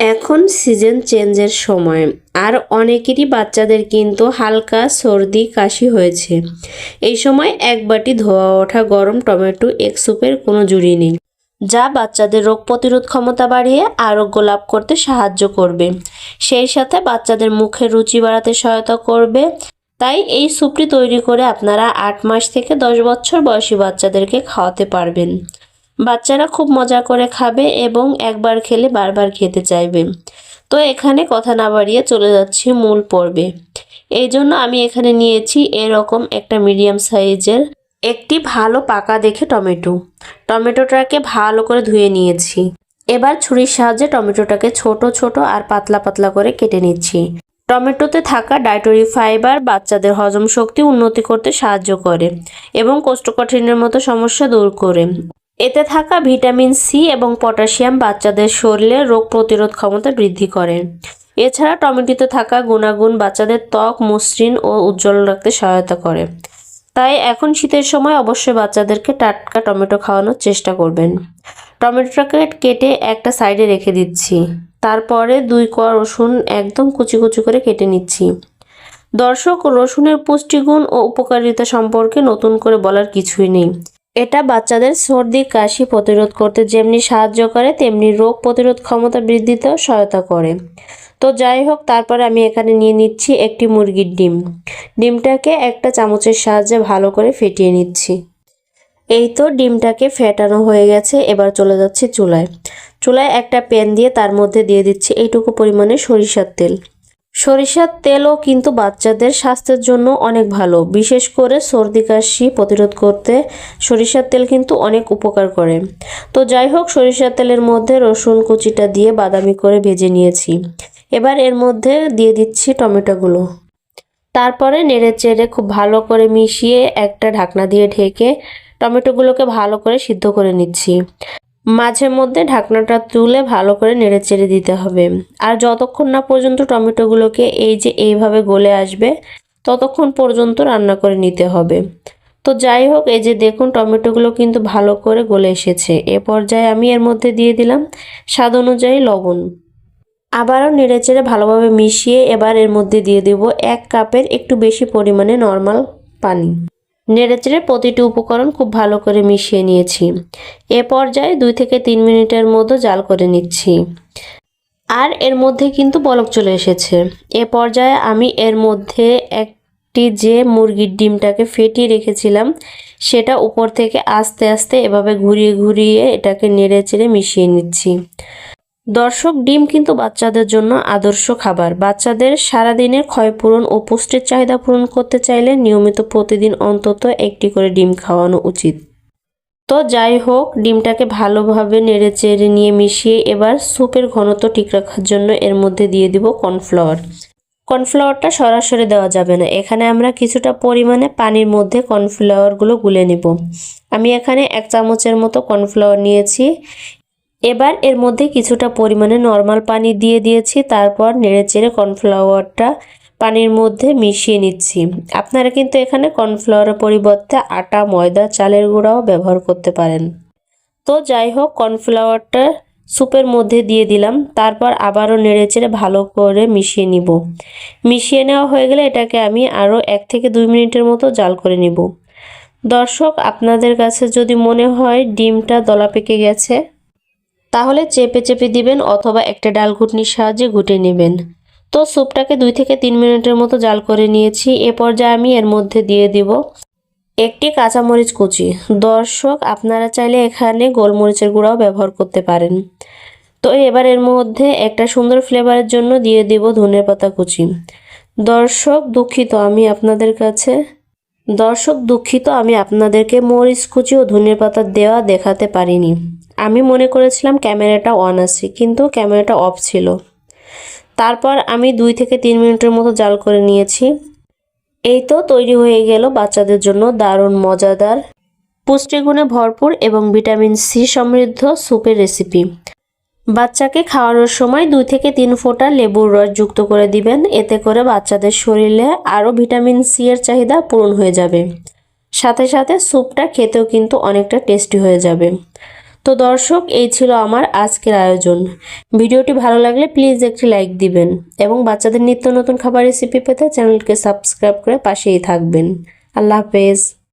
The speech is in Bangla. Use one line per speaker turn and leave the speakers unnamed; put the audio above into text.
এখন সিজন চেঞ্জের সময়। আর অনেকেরই বাচ্চাদের কিন্তু হালকা সর্দি, কাশি হয়েছে। এই সময় এক বাটি ধোয়া ওঠা গরম টমেটো এক স্যুপের কোনো জুড়ি নেই, যা বাচ্চাদের রোগ প্রতিরোধ ক্ষমতা বাড়িয়ে আরোগ্য লাভ করতে সাহায্য করবে। সেই সাথে বাচ্চাদের মুখের রুচি বাড়াতে সহায়তা করবে। তাই এই স্যুপটি তৈরি করে আপনারা আট মাস থেকে দশ বছর বয়সী বাচ্চাদেরকে খাওয়াতে পারবেন। বাচ্চারা খুব মজা করে খাবে এবং একবার খেলে বারবার খেতে চাইবে। তো এখানে কথা না বাড়িয়ে চলে যাচ্ছি মূল পর্বে। এই জন্য আমি এখানে নিয়েছি এরকম একটা মিডিয়াম সাইজের একটি ভালো পাকা দেখে টমেটো। টমেটোটাকে ভালো করে ধুয়ে নিয়েছি। এবার ছুরির সাহায্যে টমেটোটাকে ছোট ছোট আর পাতলা পাতলা করে কেটে নিচ্ছি। টমেটোতে থাকা ডাইটরি ফাইবার বাচ্চাদের হজম শক্তি উন্নতি করতে সাহায্য করে এবং কোষ্ঠকাঠিন্যের মতো সমস্যা দূর করে। এতে থাকা ভিটামিন সি এবং পটাশিয়াম বাচ্চাদের শরীরে রোগ প্রতিরোধ ক্ষমতা বৃদ্ধি করে। এছাড়া টমেটোতে থাকা গুণাগুণ বাচ্চাদের ত্বক, মসৃণ ও উজ্জ্বল রাখতে সহায়তা করে। তাই এখন শীতের সময় অবশ্যই বাচ্চাদেরকে টাটকা টমেটো খাওয়ানোর চেষ্টা করবেন। টমেটোটাকে কেটে একটা সাইডে রেখে দিচ্ছি। তারপরে দুই কোয়া রসুন একদম কুচি কুচি করে কেটে নিচ্ছি। দর্শক, রসুনের পুষ্টিগুণ ও উপকারিতা সম্পর্কে নতুন করে বলার কিছুই নেই। এটা বাচ্চাদের সর্দি, কাশি প্রতিরোধ করতে যেমনি সাহায্য করে, তেমনি রোগ প্রতিরোধ ক্ষমতা বৃদ্ধিতেও সহায়তা করে। তো যাই হোক, তারপরে আমি এখানে নিয়ে নিচ্ছি একটি মুরগির ডিম। ডিমটাকে একটা চামচের সাহায্যে ভালো করে ফেটিয়ে নিচ্ছি। এই তো ডিমটাকে ফেটানো হয়ে গেছে, এবার চলে যাচ্ছে চুলায়। চুলায় একটা প্যান দিয়ে তার মধ্যে দিয়ে দিচ্ছি এইটুকু পরিমাণে সরিষার তেল। সরিষার তেলও কিন্তু বাচ্চাদের স্বাস্থ্যের জন্য অনেক ভালো। বিশেষ করে সর্দি, কাশি প্রতিরোধ করতে সরিষার তেল কিন্তু অনেক উপকার করে। তো যাই হোক, সরিষার তেলের মধ্যে রসুন কুচিটা দিয়ে বাদামি করে ভেজে নিয়েছি। এবার এর মধ্যে দিয়ে দিচ্ছি টমেটোগুলো। তারপরে নেড়ে চেড়ে খুব ভালো করে মিশিয়ে একটা ঢাকনা দিয়ে ঢেকে টমেটোগুলোকে ভালো করে সিদ্ধ করে নিচ্ছি। মাঝে মধ্যে ঢাকনাটা তুলে ভালো করে নেড়ে চেড়ে দিতে হবে। আর যতক্ষণ না পর্যন্ত টমেটোগুলোকে এই যে এইভাবে গলে আসবে, ততক্ষণ পর্যন্ত রান্না করে নিতে হবে। তো যাই হোক, এই যে দেখুন টমেটোগুলো কিন্তু ভালো করে গলে এসেছে। এ পর্যায়ে আমি এর মধ্যে দিয়ে দিলাম স্বাদ অনুযায়ী লবণ। আবারও নেড়েচেড়ে ভালোভাবে মিশিয়ে এবার এর মধ্যে দিয়ে দেব এক কাপের একটু বেশি পরিমাণে নর্মাল পানি। নেড়েচেড়ে প্রতিটি উপকরণ খুব ভালো করে মিশিয়ে নিয়েছি। এ পর্যায়ে দুই থেকে তিন মিনিটের মতো জাল করে নিচ্ছি। আর এর মধ্যে কিন্তু বলক চলে এসেছে। এ পর্যায়ে আমি এর মধ্যে একটি যে মুরগির ডিমটাকে ফেটিয়ে রেখেছিলাম, সেটা উপর থেকে আস্তে আস্তে এভাবে ঘুরিয়ে ঘুরিয়ে এটাকে নেড়ে চেড়ে মিশিয়ে নিচ্ছি। দর্শক ডিম কিন্তু বাচ্চাদের জন্য আদর্শ খাবার। বাচ্চাদের সারাদিনের ক্ষয়পূরণ ও পুষ্টির চাহিদা পূরণ করতে চাইলে নিয়মিত প্রতিদিন অন্তত একটি করে ডিম খাওয়ানো উচিত। তো যাই হোক, ডিমটাকে ভালোভাবে নেড়ে চেড়ে নিয়ে মিশিয়ে এবার স্যুপের ঘনত্ব ঠিক রাখার জন্য এর মধ্যে দিয়ে দিব কর্নফ্লাওয়ার। কর্নফ্লাওয়ারটা সরাসরি দেওয়া যাবে না। এখানে আমরা কিছুটা পরিমাণে পানির মধ্যে কর্নফ্লাওয়ারগুলো গুলে নিব। আমি এখানে এক চামচের মতো কর্নফ্লাওয়ার নিয়েছি। এবার এর মধ্যে কিছুটা পরিমাণে নর্মাল পানি দিয়ে দিয়েছি, তারপর নেড়েচেড়ে কর্নফ্লাওয়ারটা পানির মধ্যে মিশিয়ে নিচ্ছি। আপনারা কিন্তু এখানে কর্নফ্লাওয়ারের পরিবর্তে আটা, ময়দা, চালের গুঁড়াও ব্যবহার করতে পারেন। তো যাই হোক, কর্নফ্লাওয়ারটা স্যুপের মধ্যে দিয়ে দিলাম, তারপর আবারও নেড়েচেড়ে ভালো করে মিশিয়ে নিব। মিশিয়ে নেওয়া হয়ে গেলে এটাকে আমি আরও এক থেকে দুই মিনিটের মতো জাল করে নিব। দর্শক, আপনাদের কাছে যদি মনে হয় ডিমটা দলা পেকে গেছে তাহলে চেপে চেপে দিবেন অথবা একটা ডাল ঘুটনির সাহায্যে ঘুটে নেবেন। তো স্যুপটাকে দুই থেকে তিন মিনিটের মতো জাল করে নিয়েছি। এ পর্যায়ে আমি এর মধ্যে দিয়ে দিব একটি কাঁচামরিচ কুচি। দর্শক, আপনারা চাইলে এখানে গোলমরিচের গুঁড়াও ব্যবহার করতে পারেন। তো এবার এর মধ্যে একটা সুন্দর ফ্লেভারের জন্য দিয়ে দিব ধনের পাতা কুচি। দর্শক, দুঃখিত আমি আপনাদের কাছে, দর্শক, দুঃখিত আমি আপনাদেরকে মরিচ কুচি ও ধনের পাতা দেওয়া দেখাতে পারিনি। আমি মনে করেছিলাম ক্যামেরাটা অন আছে, কিন্তু ক্যামেরাটা অফ ছিল। তারপর আমি দুই থেকে তিন মিনিটের মতো জাল করে নিয়েছি। এই তো তৈরি হয়ে গেল বাচ্চাদের জন্য দারুণ, মজাদার, পুষ্টিগুণে ভরপুর এবং ভিটামিন সি সমৃদ্ধ স্যুপের রেসিপি বাচ্চাকে খাওয়ানোর সময় দুই থেকে তিন ফোঁটা লেবুর রস যুক্ত করে দিবেন। এতে করে বাচ্চাদের শরীরে আরও ভিটামিন সি এর চাহিদা পূরণ হয়ে যাবে। সাথে সাথে স্যুপটা খেতেও কিন্তু অনেকটা টেস্টি হয়ে যাবে। তো দর্শক, এই ছিল আমার আজকের আয়োজন। ভিডিওটি ভালো লাগলে প্লিজ একটি লাইক দিবেন এবং বাচ্চাদের নিত্য নতুন খাবার রেসিপি পেতে চ্যানেলকে সাবস্ক্রাইব করে পাশেই থাকবেন। আল্লাহ হাফেজ।